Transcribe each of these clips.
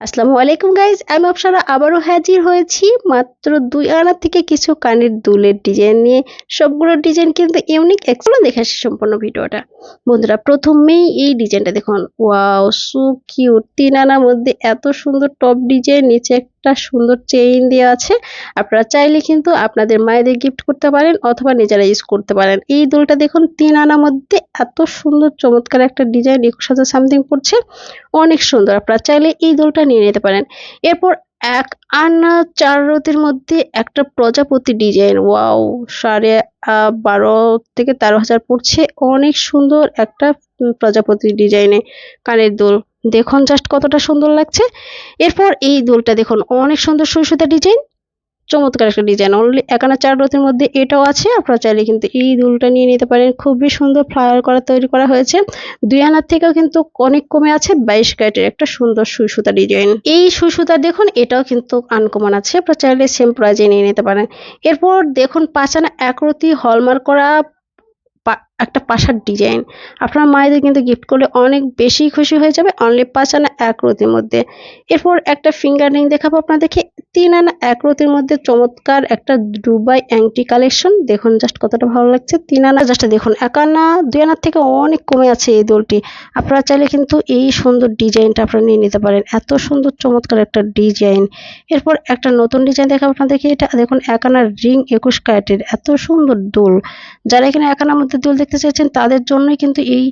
আসসালামু আলাইকুম গাইজ আমি অপসারা আবারও হাজির হয়েছি মাত্র দুই আনা থেকে কিছু কানের দুলের ডিজাইন নিয়ে। সবগুলো ডিজাইন কিন্তু ইউনিক এক্সপ্লো দেখে আসি সম্পূর্ণ ভিডিওটা। বন্ধুরা, প্রথমেই এই ডিজাইনটা দেখুন। ওয়াও সু কিউট তিন আনার মধ্যে এত সুন্দর টপ ডিজাইন নিচে একটা সুন্দর চেইন দেওয়া আছে। আপনারা চাইলে কিন্তু আপনাদের মায়েদের গিফট করতে পারেন অথবা নিজেরা ইউজ করতে পারেন। এই দুলটা দেখুন, তিন আনার মধ্যে এত সুন্দর, চমৎকার একটা ডিজাইন একুশ হাজার সামথিং পড়ছে। অনেক সুন্দর, আপনারা চাইলে এই দোলটা নিয়ে নিতে পারেন। এরপর এক আনা চার রতির মধ্যে একটা প্রজাপতি ডিজাইন ওয়াও সাড়ে বারো থেকে তেরো হাজার পড়ছে। অনেক সুন্দর একটা প্রজাপতি ডিজাইনে কানের দোল। দেখুন জাস্ট কতটা সুন্দর লাগছে। এরপর এই দোলটা দেখুন, অনেক সুন্দর সুই সুতা ডিজাইন চমৎকার একটা ডিজাইন অনলি একানা চার রথের মধ্যে এটাও আছে, আপনারা চাইলে কিন্তু এই দুলটা নিয়ে নিতে পারেন। খুবই সুন্দর ফ্লাওয়ার করা তৈরি করা হয়েছে। দুই আনার থেকেও কিন্তু অনেক কমে আছে, বাইশ ক্যারেটের একটা সুন্দর সুই সুতা ডিজাইন এই সুই সুতা দেখুন, এটাও কিন্তু আনকমন আছে, আপনারা চাইলে সেম প্রাইজে নিয়ে নিতে পারেন। এরপর দেখুন, পাঁচ আনা একরতি হলমার্ক করা একটা পাশার ডিজাইন আপনার মায়েদের কিন্তু গিফট করলে অনেক বেশি খুশি হয়ে যাবে অনলি পাঁচ আনা এক রতির মধ্যে। এরপর একটা ফিঙ্গার রিং দেখাবো আপনাদেরকে। তিন আনা এক রতির মধ্যে চমৎকার একটা দুবাই অ্যাংটি কালেকশন দেখুন জাস্ট কতটা ভালো লাগছে। তিন আনা জাস্ট দেখুন, এক আনা, দুই আনার থেকে অনেক কমে আছে এই দোলটি। আপনারা চাইলে কিন্তু এই সুন্দর ডিজাইনটা আপনারা নিয়ে নিতে পারেন। এত সুন্দর, চমৎকার একটা ডিজাইন এরপর একটা নতুন ডিজাইন দেখাবো আপনাদেরকে। এটা দেখুন, এক আনার রিং একুশ ক্যারেটের। এত সুন্দর দোল। যারা এখানে এক আনার মধ্যে দোল দেখতে চাইছেন তাদের জন্যই কিন্তু এই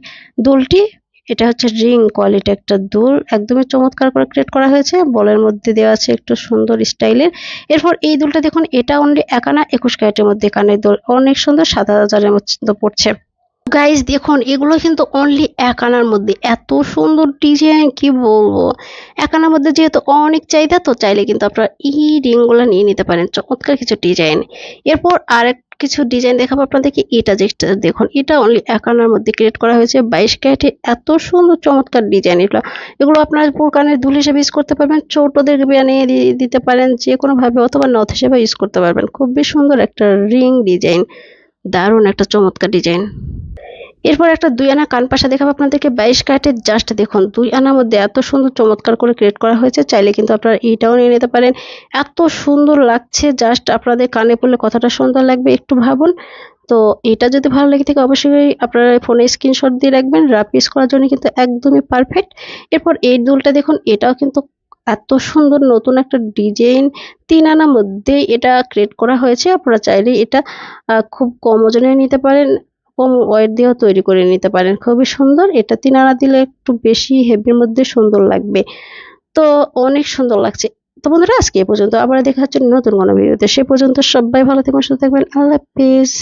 দোলটি। এটা হচ্ছে রিং কোয়ালিটি একটা দোল। একদমই চমৎকার করে ক্রিয়েট করা হয়েছে। বলের মধ্যে দেওয়া আছে একটু সুন্দর স্টাইলের। এরপর এই দুলটা দেখুন, এটা অনলি একানা একুশ ক্যারেটের মধ্যে কানের দোল। অনেক সুন্দর, সাত হাজারের মধ্যে পড়ছে। গাইজ দেখুন, এগুলো কিন্তু অনলি এক আনার মধ্যে। এত সুন্দর ডিজাইন কি বলব? এক আনার মধ্যে যেহেতু অনেক চাহিদা, তো চাইলে কিন্তু আপনারা এই রিংগুলো নিয়ে নিতে পারেন। চমৎকার কিছু ডিজাইন এরপর আরেক কিছু ডিজাইন দেখাবো আপনাদেরকে। এটা যেটা, দেখুন, এটা অনলি একান্নার মধ্যে ক্রিয়েট করা হয়েছে। বাইশ ক্যারেটে এত সুন্দর, চমৎকার ডিজাইন এগুলো। এগুলো আপনার কানের দুল হিসেবে ইউজ করতে পারবেন। ছোটদের বানিয়ে দিতে পারেন যে কোনোভাবে অথবা নথ হিসেবে ইউজ করতে পারবেন। খুবই সুন্দর একটা রিং ডিজাইন দারুণ একটা চমৎকার ডিজাইন এরপর একটা দুই আনা কান পাশা দেখাবো আপনাদেরকে। বাইশ কাঠের জাস্ট দেখুন দুই আনার মধ্যে এত সুন্দর চমৎকার করে ক্রিয়েট করা হয়েছে। চাইলে কিন্তু আপনারা এইটাও নিয়ে নিতে পারেন। এত সুন্দর লাগছে জাস্ট আপনাদের কানে পড়লে কথাটা সুন্দর লাগবে একটু ভাবুন। তো এটা যদি ভালো লেগে থাকে অবশ্যই আপনারা ফোনে স্ক্রিনশট দিয়ে রাখবেন। ইউজ করার জন্য কিন্তু একদমই পারফেক্ট এরপর এই দুলটা দেখুন, এটাও কিন্তু এত সুন্দর নতুন একটা ডিজাইন তিন আনার মধ্যে এটা ক্রিয়েট করা হয়েছে। আপনারা চাইলে এটা খুব কম ওজনে নিতে পারেন। কম ওয়েট দিয়েও তৈরি করে নিতে পারেন। খুবই সুন্দর। এটা তিন আনা দিলে একটু বেশি হেভির মধ্যে সুন্দর লাগবে। তো অনেক সুন্দর লাগছে। তো বন্ধুরা, আজকে এ পর্যন্ত। আবার দেখা হচ্ছে নতুন কোনো ভিডিওতে। সে পর্যন্ত সবাই ভালো থাকবেন, সুস্থ থাকবেন। আল্লাহ হাফিজ।